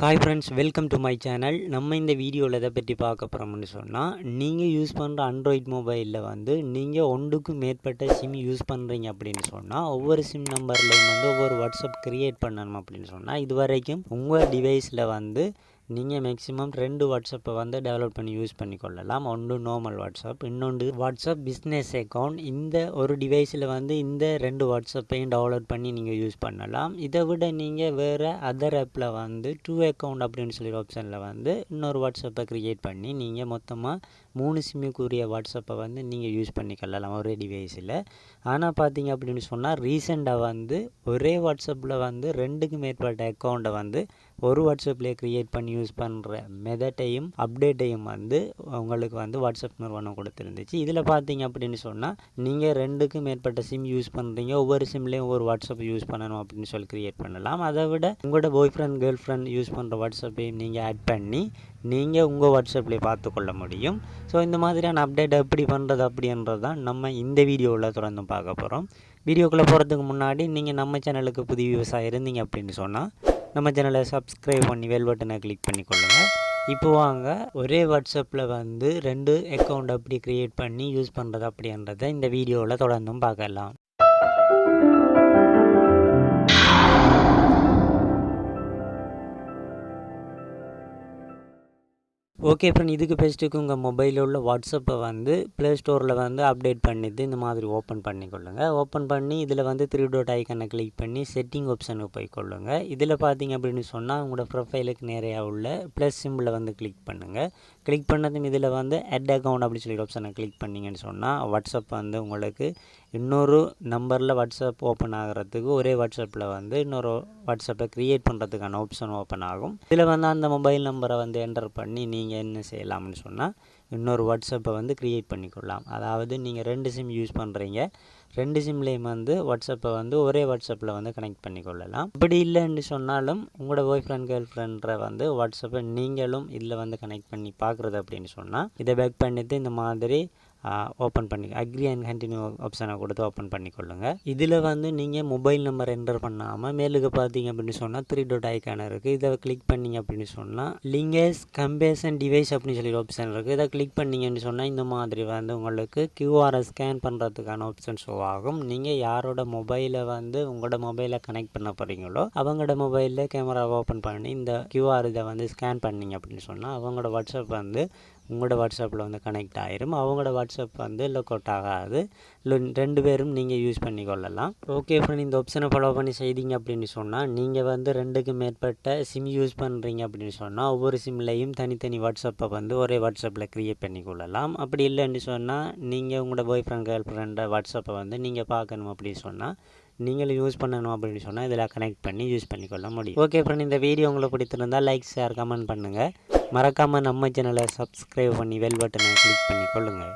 Hi friends welcome to my channel நம்ம இந்த வீடியோவில் எதை பற்றி பார்க்க போகிறோம்னு சொன்னால் நீங்கள் யூஸ் பண்ணுற ஆண்ட்ராய்ட் மொபைலில் வந்து நீங்கள் ஒன்றுக்கும் மேற்பட்ட சிம் யூஸ் பண்ணுறீங்க அப்படின்னு சொன்னால் ஒவ்வொரு சிம் நம்பர்லையும் வந்து ஒவ்வொரு வாட்ஸ்அப் க்ரியேட் பண்ணணும் அப்படின்னு சொன்னால் இது வரைக்கும் உங்கள் டிவைஸில் வந்து நீங்கள் மேக்ஸிமம் ரெண்டு வாட்ஸ்அப்பை வந்து டெவலப் பண்ணி யூஸ் பண்ணிக்கொள்ளலாம். ஒன்று நார்மல் வாட்ஸ்அப் இன்னொன்று வாட்ஸ்அப் பிஸ்னஸ் அக்கௌண்ட் இந்த ஒரு டிவைஸில் வந்து இந்த ரெண்டு வாட்ஸ்அப்பையும் டவுன்லோட் பண்ணி நீங்கள் யூஸ் பண்ணலாம். இதை விட நீங்கள் வேறு அதர் ஆப்பில் வந்து டூ அக்கௌண்ட் அப்படின்னு சொல்லி ஆப்ஷனில் வந்து இன்னொரு வாட்ஸ்அப்பை க்ரியேட் பண்ணி நீங்கள் மொத்தமாக மூணு சிம்முக்குரிய வாட்ஸ்அப்பை வந்து நீங்கள் யூஸ் பண்ணிக்கொள்ளலாம் ஒரே டிவைஸில் ஆனால் பார்த்தீங்க அப்படின்னு சொன்னால் ரீசெண்டாக வந்து ஒரே வாட்ஸ்அப்பில் வந்து ரெண்டுக்கு மேற்பட்ட அக்கௌண்ட்டை வந்து ஒரு வாட்ஸ்அப்லேயே க்ரியேட் பண்ணி யூஸ் பண்ணுற மெதட்டையும் அப்டேட்டையும் வந்து உங்களுக்கு வந்து வாட்ஸ்அப் நிறுவனம் கொடுத்துருந்துச்சு. இதில் பார்த்தீங்க அப்படின்னு சொன்னால் நீங்கள் ரெண்டுக்கும் மேற்பட்ட சிம் யூஸ் பண்ணுறீங்க ஒவ்வொரு சிம்லேயும் ஒவ்வொரு வாட்ஸ்அப் யூஸ் பண்ணணும் அப்படின்னு சொல்லி க்ரியேட் பண்ணலாம். அதை விட உங்களோட boy friend girl friend use பண்ணுற வாட்ஸ்அப்பையும் நீங்கள் ஆட் பண்ணி நீங்கள் உங்கள் வாட்ஸ்அப்லேயே பார்த்துக்கொள்ள முடியும். ஸோ இந்த மாதிரியான அப்டேட் எப்படி பண்ணுறது அப்படின்றது தான் நம்ம இந்த வீடியோவில் தொடர்ந்து பார்க்க போகிறோம் வீடியோக்குள்ளே போகிறதுக்கு முன்னாடி நீங்கள் நம்ம சேனலுக்கு புது விவசாயம் இருந்தீங்க அப்படின்னு சொன்னால் நம்ம சேனலை சப்ஸ்கிரைப் பண்ணி வெல் பட்டனை கிளிக் பண்ணிக்கொள்ளுங்கள் இப்போ வாங்க ஒரே வாட்ஸ்அப்பில் வந்து ரெண்டு அக்கௌண்ட் அப்படி க்ரியேட் பண்ணி யூஸ் பண்ணுறது அப்படின்றத இந்த வீடியோவில் தொடர்ந்தும் பார்க்கலாம். ஓகே ஃப்ரெண்ட் இதுக்கு பெஸ்ட்டுக்கு உங்கள் மொபைலில் உள்ள வாட்ஸ்அப்பை வந்து ப்ளே ஸ்டோரில் வந்து அப்டேட் பண்ணிவிட்டு இந்த மாதிரி ஓப்பன் பண்ணிக்கொள்ளுங்கள் ஓப்பன் பண்ணி இதில் வந்து த்ரீ டோட் ஐக்கனை கிளிக் பண்ணி செட்டிங் ஆப்ஷனுக்கு கொள்ளுங்கள் இதில் பார்த்தீங்க அப்படின்னு சொன்னால் உங்களோட ப்ரொஃபைலுக்கு நிறையா உள்ள ப்ளஸ் சிம்பிளை வந்து கிளிக் பண்ணுங்கள் கிளிக் பண்ணதும் இதில் வந்து அட் அக்கௌண்ட் அப்படின்னு சொல்லி ஆப்ஷனை கிளிக் பண்ணிங்கன்னு சொன்னால் வாட்ஸ்அப் வந்து உங்களுக்கு இன்னொரு நம்பரில் வாட்ஸ்அப் ஓப்பன் ஆகிறதுக்கு ஒரே வாட்ஸ்அப்பில் வந்து இன்னொரு வாட்ஸ்அப்பை க்ரியேட் பண்ணுறதுக்கான ஆப்ஷன் ஓப்பன் ஆகும். இதில் வந்து அந்த மொபைல் நம்பரை வந்து என்டர் பண்ணி நீங்கள் என்ன செய்யலாம்னு சொன்னால் இன்னொரு வாட்ஸ்அப்பை வந்து க்ரியேட் பண்ணிக்கொள்ளலாம். அதாவது நீங்கள் ரெண்டு சிம் யூஸ் பண்ணுறீங்க ரெண்டு சிம்லேயும் வந்து வாட்ஸ்அப்பை வந்து ஒரே வாட்ஸ்அப்பில் வந்து கனெக்ட் பண்ணிக்கொள்ளலாம். அப்படி இல்லைன்னு சொன்னாலும் உங்களோட பாய் ஃப்ரெண்ட் கேர்ள் ஃப்ரெண்டை வந்து வாட்ஸ்அப்பை நீங்களும் இதில் வந்து கனெக்ட் பண்ணி பார்க்குறது அப்படின்னு சொன்னால் இதை பேக் பண்ணிவிட்டு இந்த மாதிரி ஓப்பன் பண்ணி அக்ரி அண்ட் கண்டினியூ ஆப்ஷனை கொடுத்து ஓப்பன் பண்ணிக்கொள்ளுங்க. இதில் வந்து நீங்கள் மொபைல் நம்பர் என்டர் பண்ணாமல் மேலுக்கு பார்த்தீங்க அப்படின்னு சொன்னால் த்ரீ டோட் ஐக்கான இருக்குது இதை கிளிக் பண்ணிங்க அப்படின்னு சொன்னால் லிங்கேஸ் கம்பேசன் டிவைஸ் அப்படின்னு சொல்லி ஆப்ஷன் இருக்குது இதை கிளிக் பண்ணிங்கன்னு சொன்னால் இந்த மாதிரி வந்து உங்களுக்கு கியூஆரை ஸ்கேன் பண்ணுறதுக்கான ஆப்ஷன் ஷோ ஆகும். நீங்கள் யாரோட மொபைலை வந்து உங்களோட மொபைலை கனெக்ட் பண்ண போகிறீங்களோ அவங்களோட மொபைலில் கேமரா ஓப்பன் பண்ணி இந்த கியூஆர் இதை வந்து ஸ்கேன் பண்ணிங்க அப்படின்னு சொன்னால் அவங்களோட வாட்ஸ்அப் வந்து உங்களோட வாட்ஸ்அப்பில் வந்து கனெக்ட் ஆயிரும். அவங்களோட வாட்ஸ்அப் வந்து லொக் அவுட் ஆகாது ரெண்டு பேரும் நீங்கள் யூஸ் பண்ணி கொள்ளலாம் ஓகே ஃப்ரெண்ட் இந்த ஆப்ஷனை ஃபாலோ பண்ணி செய்தீங்க அப்படின்னு சொன்னால் நீங்கள் வந்து ரெண்டுக்கு மேற்பட்ட சிம் யூஸ் பண்ணுறீங்க அப்படின்னு சொன்னால் ஒவ்வொரு சிம்லையும் தனித்தனி வாட்ஸ்அப்பை வந்து ஒரே வாட்ஸ்அப்பில் க்ரியேட் பண்ணி கொள்ளலாம். அப்படி இல்லைன்னு சொன்னால் நீங்கள் உங்களோட பாய் ஃப்ரெண்ட் கேர்ள் ஃப்ரெண்டை வாட்ஸ்அப்பை வந்து நீங்கள் பார்க்கணும் அப்படின்னு சொன்னால் நீங்களும் யூஸ் பண்ணணும் அப்படின்னு சொன்னால் இதில் கனெக்ட் பண்ணி யூஸ் பண்ணிக்கொள்ள முடியும். ஓகே ஃப்ரெண்ட் இந்த வீடியோ உங்களுக்கு பிடித்திருந்தால் லைக் ஷேர் கமெண்ட் பண்ணுங்கள் மறக்காமல் நம்ம சேனலை சப்ஸ்கிரைப் பண்ணி வெல் பட்டனை கிளிக் பண்ணி கொள்ளுங்கள்